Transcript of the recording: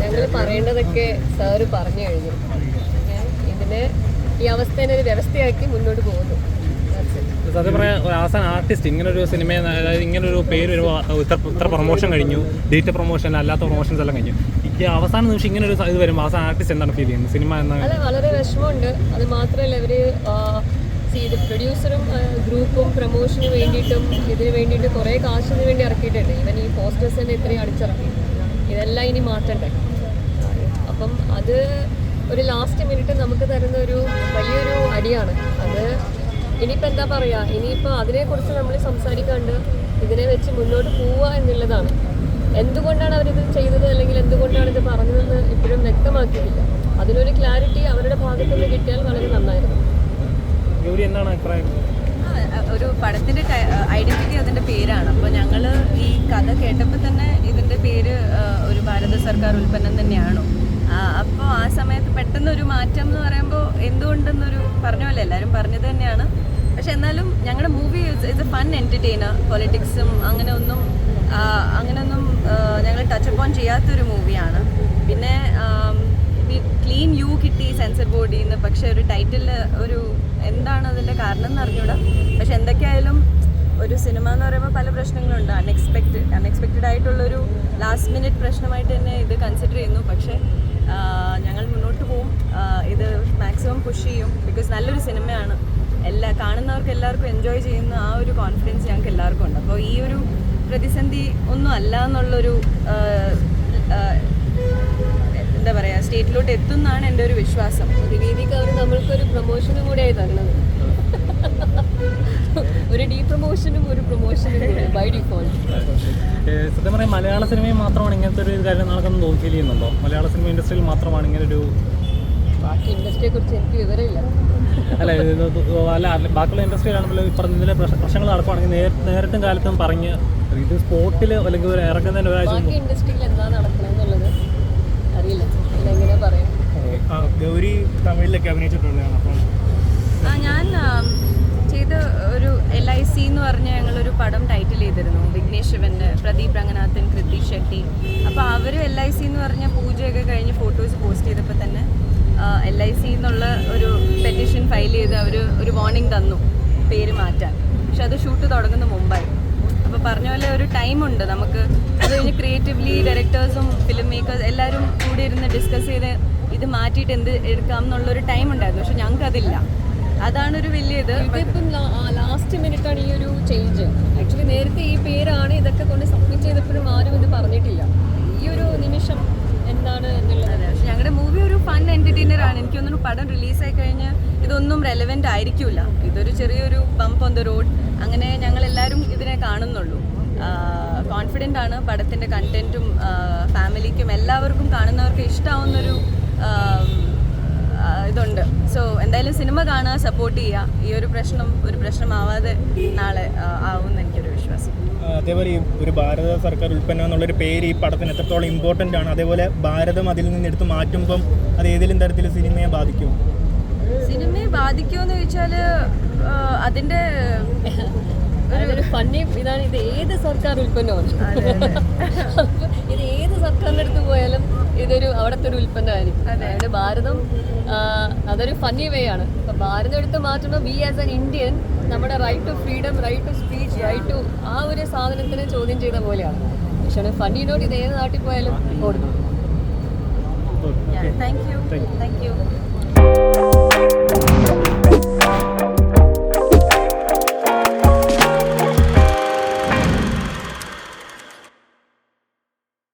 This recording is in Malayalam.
ഞങ്ങൾ പറയേണ്ടതൊക്കെ സാറ് പറഞ്ഞു കഴിഞ്ഞു. ഇതിനെ ഈ അവസ്ഥേനെ ഒരു വ്യവസ്ഥയാക്കി മുന്നോട്ട് പോകുന്നു. സത്യം പറയാൻ ആസ് ആൻ ആർട്ടിസ്റ്റ് ഇങ്ങനെ ഒരു സിനിമ അതായത് ഇങ്ങനെ ഒരു പേര് ഒരു ഇത്ര ഇത്ര പ്രൊമോഷൻ കഴിഞ്ഞു ഡേറ്റ് പ്രൊമോഷൻ അല്ലാത്ത പ്രൊമോഷൻസ് എല്ലാം കഴിഞ്ഞു. ഈ അവസാന നിമിഷം ഇങ്ങനെ ഒരു ഇത് വരുമ്പോൾ അവസാന ആർട്ടിസ്റ്റ് എന്താണ് ഫീൽ ചെയ്യുന്നത്? സിനിമ എന്ന വളരെ വിഷമമുണ്ട്. അത് മാത്രമല്ല ഇവർ ഇത് പ്രൊഡ്യൂസറും ഗ്രൂപ്പും പ്രൊമോഷന് വേണ്ടിയിട്ടും ഇതിന് വേണ്ടിയിട്ട് കുറേ കാശിന് വേണ്ടി ഇറക്കിയിട്ടുണ്ട്. ഇവൻ ഈ പോസ്റ്റേഴ്സ് തന്നെ ഇത്രയും അടിച്ചിറക്കി. ഇതെല്ലാം ഇനി മാറ്റണ്ടേ? അപ്പം അത് ഒരു ലാസ്റ്റ് മിനിറ്റ് നമുക്ക് തരുന്ന ഒരു വലിയൊരു അടിയാണ്. അത് ഇനിയിപ്പോൾ എന്താ പറയുക ഇനിയിപ്പോൾ അതിനെക്കുറിച്ച് നമ്മൾ സംസാരിക്കാണ്ട് ഇതിനെ വെച്ച് മുന്നോട്ട് പോവുക എന്നുള്ളതാണ്. എന്തുകൊണ്ടാണ് അവരിത് ചെയ്തത് അല്ലെങ്കിൽ എന്തുകൊണ്ടാണ് ഇത് പറഞ്ഞതെന്ന് ഇപ്പോഴും വ്യക്തമാക്കിയിട്ടില്ല. അതിനൊരു ക്ലാരിറ്റി അവരുടെ ഭാഗത്തുനിന്ന് കിട്ടിയാൽ വളരെ നന്നായിരുന്നു. ഒരു പടത്തിന്റെ ഐഡന്റിറ്റി പേരാണ്. അപ്പോൾ ഞങ്ങൾ ഈ കഥ കേട്ടപ്പോൾ തന്നെ ഇതിന്റെ പേര് ഒരു ഭാരത സർക്കാർ ഉൽപ്പന്നം തന്നെയാണോ? അപ്പോൾ ആ സമയത്ത് പെട്ടെന്ന് ഒരു മാറ്റം എന്ന് പറയുമ്പോൾ എന്തുകൊണ്ടെന്നൊരു പറഞ്ഞ പോലെ എല്ലാവരും പറഞ്ഞത് തന്നെയാണ്. പക്ഷെ എന്നാലും ഞങ്ങളുടെ movie it's a fun entertainer പൊളിറ്റിക്സും അങ്ങനെ ഒന്നും അങ്ങനെയൊന്നും ഞങ്ങൾ ടച്ച് അപ്പ് അപ്പോൺ ചെയ്യാത്തൊരു മൂവിയാണ്. പിന്നെ ക്ലീൻ യു കിട്ടി സെൻസർ ബോർഡിൽ നിന്ന് പക്ഷെ ഒരു ടൈറ്റിൽ ഒരു എന്താണ് അതിന്റെ കാരണം എന്ന് അറിഞ്ഞൂടാ. പക്ഷെ എന്തൊക്കെയായാലും ഒരു സിനിമ എന്ന് പറയുമ്പോൾ പല പ്രശ്നങ്ങളുണ്ട്. അൺഎക്സ്പെക്റ്റഡ് അൺഎക്സ്പെക്റ്റഡ് ആയിട്ടുള്ളൊരു ലാസ്റ്റ് മിനിറ്റ് പ്രശ്നമായിട്ട് തന്നെ ഇത് കൺസിഡർ ചെയ്യുന്നു. പക്ഷേ ഞങ്ങൾ മുന്നോട്ട് പോവും. ഇത് മാക്സിമം പുഷ് ചെയ്യും. ബിക്കോസ് നല്ലൊരു സിനിമയാണ് എല്ലാ കാണുന്നവർക്ക് എല്ലാവർക്കും എൻജോയ് ചെയ്യുന്ന ആ ഒരു കോൺഫിഡൻസ് ഞങ്ങൾക്ക് എല്ലാവർക്കും ഉണ്ട്. അപ്പോൾ ഈ ഒരു പ്രതിസന്ധി ഒന്നും അല്ല എന്നുള്ളൊരു എന്താ പറയുക സ്റ്റേറ്റിലോട്ട് എത്തും എന്നാണ് എന്റെ ഒരു വിശ്വാസം. ഒരു രീതിക്ക് അവർ നമ്മൾക്കൊരു പ്രൊമോഷനും കൂടെയായി തരുന്നത് ഒരു ഡീ പ്രൊമോഷനും ഒരു പ്രൊമോഷനും കൂടെ ബൈ ഡിഫോൾട്ട് സത്യം പറയാം മലയാള സിനിമയിൽ മാത്രമാണ് ഇങ്ങനത്തെ ഒരു കാര്യം നടക്കുന്നത് തോന്നി ഫീൽ ചെയ്യുന്നുണ്ടോ? മലയാള സിനിമ ഇൻഡസ്ട്രിയിൽ മാത്രമാണ് ഇങ്ങനെ ഒരു ബാക്കി ഇൻഡസ്ട്രിയെ കുറിച്ച് എനിക്ക് വിവരമില്ല. അല്ല അല്ല ബാക്കിയുള്ള ഇൻഡസ്ട്രിയിലാണെങ്കിൽ ഈ പറഞ്ഞ പ്രശ്നങ്ങൾ നടക്കുവാണെങ്കിൽ നേര നേരിട്ടും കാലത്തും പറഞ്ഞ് ഇത് സ്പോട്ടിൽ അല്ലെങ്കിൽ ഒരു ഇറങ്ങുന്നതിന് ഒരാഴ്ച ഇൻഡസ്ട്രിയിൽ എന്താ നടക്കണമെന്നുള്ളത് അറിയില്ല. എങ്ങനെ പറയാം? ഗൗരി തമിഴിലൊക്കെ അഭിനയിച്ചിട്ടുള്ളതാണ് അപ്പം. ആ, ഞാൻ ചെയ്ത ഒരു എൽ ഐ സി എന്ന് പറഞ്ഞ ഞങ്ങളൊരു പടം ടൈറ്റിൽ ചെയ്തിരുന്നു. വിഘ്നേഷ് ശിവന്റെ പ്രദീപ് രംഗനാഥൻ കൃതി ഷെട്ടി. അപ്പോൾ അവർ എൽ ഐ സി എന്ന് പറഞ്ഞ പൂജയൊക്കെ കഴിഞ്ഞ് ഫോട്ടോസ് പോസ്റ്റ് ചെയ്തപ്പോൾ തന്നെ എൽ ഐ സി എന്നുള്ള ഒരു പെറ്റീഷൻ ഫയൽ ചെയ്ത് അവർ ഒരു വാർണിംഗ് തന്നു പേര് മാറ്റാൻ. പക്ഷെ അത് ഷൂട്ട് തുടങ്ങുന്ന മുമ്പായി. അപ്പോൾ പറഞ്ഞ പോലെ ഒരു ടൈമുണ്ട് നമുക്ക് അത് കഴിഞ്ഞ് ക്രിയേറ്റീവ്ലി ഡയറക്ടേഴ്സും ഫിലിം മേക്കേഴ്സ് എല്ലാവരും കൂടി ഇരുന്ന് ഡിസ്കസ് ചെയ്ത് ഇത് മാറ്റിയിട്ട് എന്ത് എടുക്കാം എന്നുള്ളൊരു ടൈം ഉണ്ടായിരുന്നു. പക്ഷെ ഞങ്ങൾക്ക് അതില്ല അതാണ് ഒരു വലിയ ഇത് ഇതിപ്പം ലാസ്റ്റ് മിനിറ്റ് ആണ് ഈ ഒരു ചേഞ്ച് ആക്ച്വലി നേരത്തെ ഈ പേരാണ് ഇതൊക്കെ കൊണ്ട് സബ്മിറ്റ് ചെയ്തപ്പോഴും ആരും ഇത് പറഞ്ഞിട്ടില്ല. ഈ ഒരു നിമിഷം എന്താണ് എന്നുള്ളത്? പക്ഷെ ഞങ്ങളുടെ മൂവി ഒരു ഫൺ എന്റർടൈനർ ആണ്. എനിക്ക് തോന്നുന്നു പടം റിലീസായി കഴിഞ്ഞ് ഇതൊന്നും റെലവെന്റ് ആയിരിക്കില്ല ഇതൊരു ചെറിയൊരു ബംപ് ഓൺ ദ റോഡ് അങ്ങനെ ഞങ്ങൾ എല്ലാവരും ഇതിനെ കാണുന്നുള്ളൂ. കോൺഫിഡന്റ് ആണ് പടത്തിന്റെ കണ്ടന്റും ഫാമിലിക്കും എല്ലാവർക്കും കാണുന്നവർക്ക് ഇഷ്ടമാവുന്നൊരു ഇതുണ്ട്. സോ എന്തായാലും സിനിമ കാണുക സപ്പോർട്ട് ചെയ്യുക. ഈ ഒരു പ്രശ്നം ഒരു പ്രശ്നമാവാതെ നാളെ ആവും ആവുമെന്ന് എനിക്കൊരു വിശ്വാസം. അതേപോലെ ഈ ഒരു ഭാരത സർക്കാർ ഉൽപ്പന്നം എന്നുള്ളൊരു പേര് ഈ പടത്തിന് എത്രത്തോളം ഇമ്പോർട്ടന്റ് ആണ്? അതേപോലെ ഭാരതം അതിൽ നിന്ന് എടുത്ത് മാറ്റുമ്പം അത് ഏതെങ്കിലും തരത്തിൽ സിനിമയെ ബാധിക്കും സിനിമയെ ബാധിക്കുമെന്ന് ചോദിച്ചാൽ അതിന്റെ അതൊരു ഫണ്ണി ഇതാണ് ഇത് ഏത് സർക്കാർ ഉൽപ്പന്നമാണ് ഇത് ഏത് സർക്കാരിന്റെ അടുത്ത് പോയാലും ഇതൊരു അവിടുത്തെ ഒരു ഉൽപ്പന്നമായിരിക്കും. അതെ. ഭാരതം അതൊരു ഫണ്ണി വേ ആണ്. അപ്പൊ ഭാരതം എടുത്ത് മാറ്റുമ്പോൾ വി ആസ് എൻ ഇന്ത്യൻ നമ്മുടെ right to freedom right to speech right to ആ ഒരു സാധനത്തിനെ ചോദ്യം ചെയ്ത പോലെയാണ്. പക്ഷേ ഫണ്ണി നോട്ട് ഇത് ഏത് നാട്ടിൽ പോയാലും ഓടുന്നു. Thank you thank you